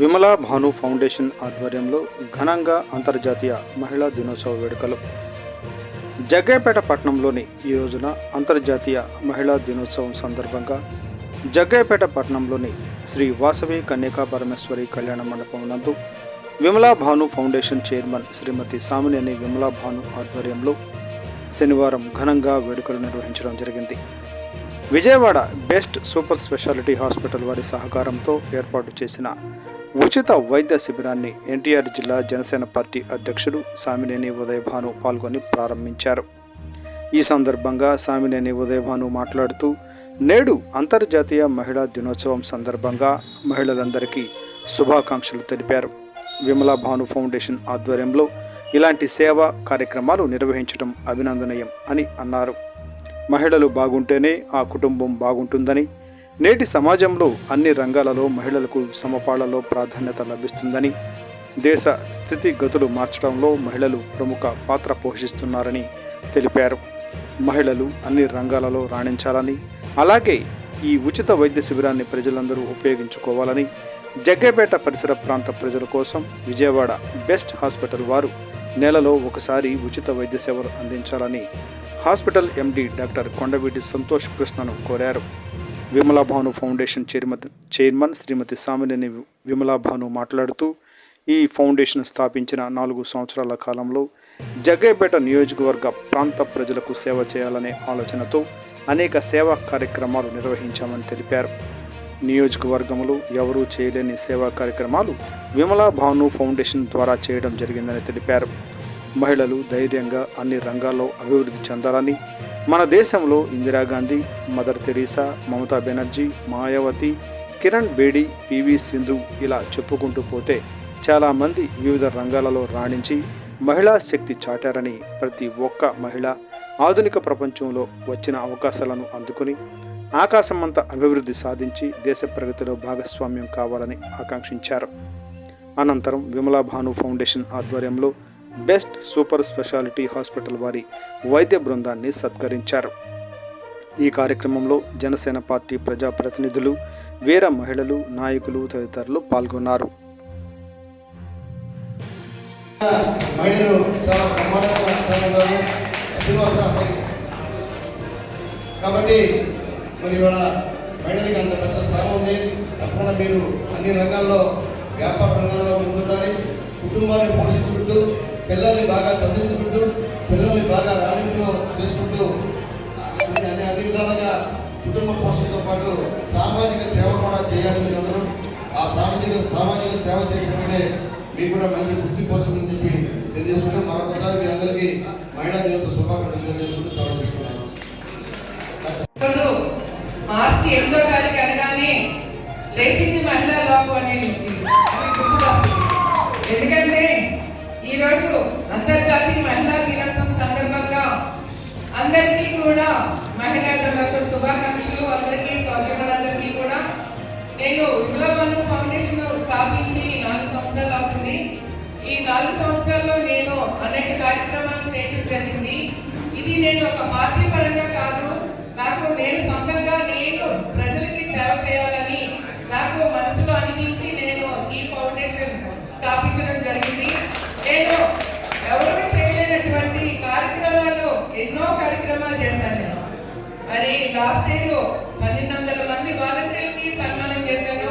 Vimala Bhanu foundation ఆధ్వర్యంలో ఘనంగా అంతర్జాతీయ మహిళా దినోత్సవ వేడుకలు. జగ్గయ్యపేట పట్టణంలోని ఈ రోజున అంతర్జాతీయ మహిళా దినోత్సవం సందర్భంగా జగ్గయ్యపేట పట్టణంలోని శ్రీ వాసవి కన్యకా పరమేశ్వరి కళ్యాణ మండపం నందు విమలా భాను ఫౌండేషన్ చైర్మన్ శ్రీమతి సామినేని విమలా భాను ఆధ్వర్యంలో శనివారం ఘనంగా వేడుకలు నిర్వహించడం జరిగింది. Vijayawada best super speciality hospital వారి సహకారంతో ఏర్పాటు చేసిన ఉచిత వైద్య శిబిరాన్ని ఎన్టీఆర్ జిల్లా జనసేన పార్టీ అధ్యక్షుడు సామినేని ఉదయభాను పాల్గొని ప్రారంభించారు. ఈ సందర్భంగా సామినేని ఉదయభాను మాట్లాడుతూ నేడు అంతర్జాతీయ మహిళా దినోత్సవం సందర్భంగా మహిళలందరికీ శుభాకాంక్షలు తెలిపారు. విమలా భాను ఫౌండేషన్ ఆధ్వర్యంలో ఇలాంటి సేవా కార్యక్రమాలు నిర్వహించడం అభినందనీయం అని అన్నారు. మహిళలు బాగుంటేనే ఆ కుటుంబం బాగుంటుందని నేటి సమాజంలో అన్ని రంగాలలో మహిళలకు సమపాళ్ళలో ప్రాధాన్యత లభిస్తుందని దేశ స్థితిగతులు మార్చడంలో మహిళలు ప్రముఖ పాత్ర పోషిస్తున్నారని తెలిపారు. మహిళలు అన్ని రంగాలలో రాణించాలని అలాగే ఈ ఉచిత వైద్య శిబిరాన్ని ప్రజలందరూ ఉపయోగించుకోవాలని జగ్గేపేట పరిసర ప్రాంత ప్రజల కోసం విజయవాడ బెస్ట్ హాస్పిటల్ వారు నెలలో ఒకసారి ఉచిత వైద్య సేవలు అందించాలని hospital MD doctor Kondaveeti Santosh కృష్ణను కోరారు. Vimala Bhanu foundation chairman chairman Srimathi Samineni Vimala Bhanu మాట్లాడుతూ ఈ ఫౌండేషన్ స్థాపించిన నాలుగు సంవత్సరాల కాలంలో జగ్గైపేట నియోజకవర్గ ప్రాంత ప్రజలకు సేవ చేయాలనే ఆలోచనతో అనేక సేవా కార్యక్రమాలు నిర్వహించామని తెలిపారు. నియోజకవర్గంలో ఎవరూ చేయలేని సేవా కార్యక్రమాలు విమలా భాను ఫౌండేషన్ ద్వారా చేయడం జరిగిందని తెలిపారు. మహిళలు ధైర్యంగా అన్ని రంగాల్లో అభివృద్ధి చెందాలని మన దేశంలో Indira Gandhi mother Teresa Mamata Banerjee Mayawati Kiran Bedi PV Sindhu ఇలా చెప్పుకుంటూ పోతే చాలామంది వివిధ రంగాలలో రాణించి మహిళా శక్తి చాటారని ప్రతి ఒక్క మహిళ ఆధునిక ప్రపంచంలో వచ్చిన అవకాశాలను అందుకుని ఆకాశమంత అభివృద్ధి సాధించి దేశ ప్రగతిలో భాగస్వామ్యం కావాలని ఆకాంక్షించారు. అనంతరం విమలా భాను ఫౌండేషన్ ఆధ్వర్యంలో బెస్ట్ సూపర్ స్పెషాలిటీ హాస్పిటల్ వారి వైద్య బృందాన్ని సత్కరించారు. ఈ కార్యక్రమంలో జనసేన పార్టీ ప్రజాప్రతినిధులు వీర మహిళలు నాయకులు తదితరులు పాల్గొన్నారు. కాబట్టి మరి ఇవాళ మహిళలకి అంత పెద్ద స్థానం ఉంది. తప్పకుండా మీరు అన్ని రంగాల్లో వ్యాపార రంగాల్లో ముందుండాలి. కుటుంబాన్ని పోషించుకుంటూ పిల్లల్ని బాగా చదివించుకుంటూ పిల్లల్ని బాగా రాణింపు చేసుకుంటూ అన్ని అన్ని విధాలుగా కుటుంబ పోషణతో పాటు సామాజిక సేవ కూడా చేయాలి మీరందరూ ఆ సామాజిక సామాజిక సేవ చేసినప్పుడే మీకు కూడా మంచి గుర్తింపు వస్తుందని చెప్పి తెలియజేసుకుంటూ మరొకసారి మీ అందరికీ మహిళా దినోత్సవ శుభాకాంక్షలు తెలియజేసుకుంటూ సెలవు తీసుకున్నాను మార్చి ఎనిమిదో తారీఖు అనగానే లేచింది మహిళా లోకం నేను విప్లవను ఫౌండేషన్ స్థాపించి నాలుగు సంవత్సరాలు అవుతుంది. ఈ నాలుగు సంవత్సరాల్లో నేను అనేక కార్యక్రమాలు చేయడం జరిగింది. ఇది నేను ఒక పార్టీ పరంగా కాదు నాకు నేను సొంతంగా నేను ప్రజలకి సేవ చేయాలని నాకు మనసులో అనిపించి నేను ఈ ఫౌండేషన్ స్థాపించడం జరిగింది. నేను ఎవరూ చేయలేనటువంటి కార్యక్రమాలు ఎన్నో మరి లాస్ట్ ఇయర్ పన్నెండు వందల మంది వాలంటీర్లకి సన్మానం చేశాను.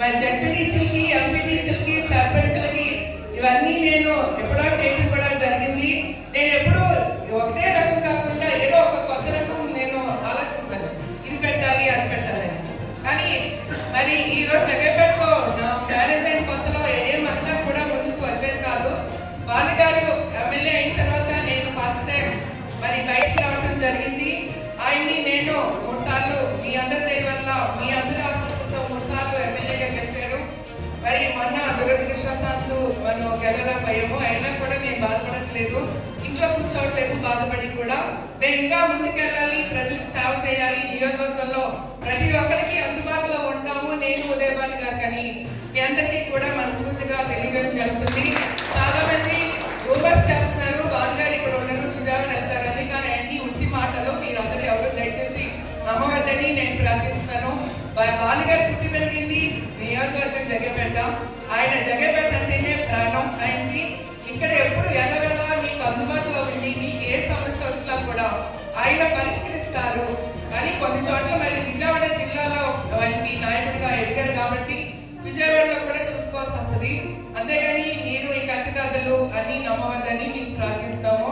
మరి జడ్పీటీసీలకి ఎంపీటీసీలకి సర్పంచ్లకి ఇవన్నీ నేను ఎప్పుడో దురదృష్టవశాత్తు మనం గెలలేకపోయాము అయినా కూడా నేను బాధపడట్లేదు. ఇంట్లో కూర్చోవట్లేదు బాధపడి కూడా. మేము ఇంకా ముందుకెళ్ళాలి ప్రజలకు సేవ చేయాలి. నియోజకవర్గంలో ప్రతి ఒక్కరికి అందుబాటులో ఉంటాము నేను ఉదయభాన్ గారు కానీ మీ అందరికీ కూడా మనస్ఫూర్తిగా తెలియజేయడం జరుగుతుంది. చాలా మంది రూమర్స్ చేస్తున్నారు భాన్ గారు ఇక్కడ ఉండరు విజయవాడ వెళ్తారని. కానీ అన్ని ఉట్టి మాటలు మీరందరూ ఎవరు దయచేసి నమ్మవద్దని నేను ప్రార్థిస్తున్నాను. భానుగారు పుట్టి పెరిగింది నియోజకవర్గం జగపేట. ఆయన జగపేట అంటేనే ప్రాణం ఆయనకి ఇక్కడ ఎప్పుడు ఎల్లవెల్ల మీకు అందుబాటులో ఉండి మీకు ఏ సమస్య వచ్చినా కూడా ఆయన పరిష్కరిస్తారు. కానీ కొన్ని చోట్ల మరి విజయవాడ జిల్లాలో వంటి నాయకుడిగా ఎదిగారు కాబట్టి విజయవాడలో కూడా చూసుకోవాల్సి వస్తుంది. అంతేగాని మీరు ఈ కట్టుకథలు అన్ని నమ్మవద్దని మీకు ప్రార్థిస్తాము.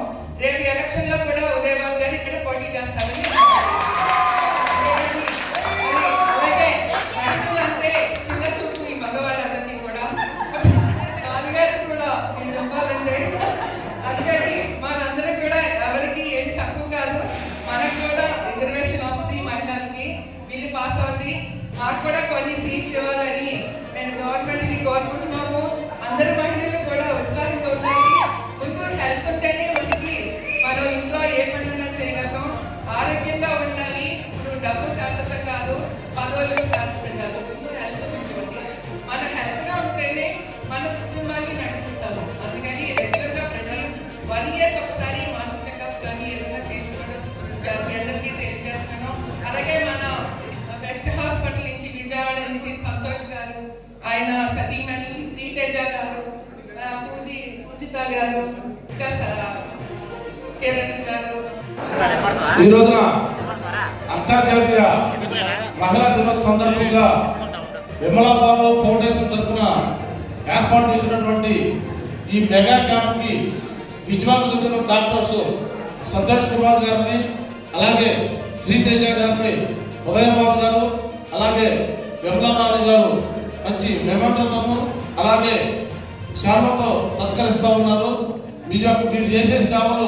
ఆయన సతీమణి శ్రీతేజ గారు పూజి పూజిత గారు ఇంకా కిరణ్ గారు. ఈ రోజున అంతర్జాతీయ మహిళా దినోత్సవ సందర్భంగా విమలాబాబు ఫౌండేషన్ తరఫున ఏర్పాటు చేసినటువంటి ఈ మెగా క్యాంప్కి విజయవాడ వచ్చిన డాక్టర్స్ సంతోష్ కుమార్ గారిని అలాగే శ్రీతేజ గారిని ఉదయబాబు గారు అలాగే విమలాబాబు గారు మంచి మెమంటము అలాగే శాల్వతో సత్కరిస్తా ఉన్నారు. మీరు చేసే సేవలు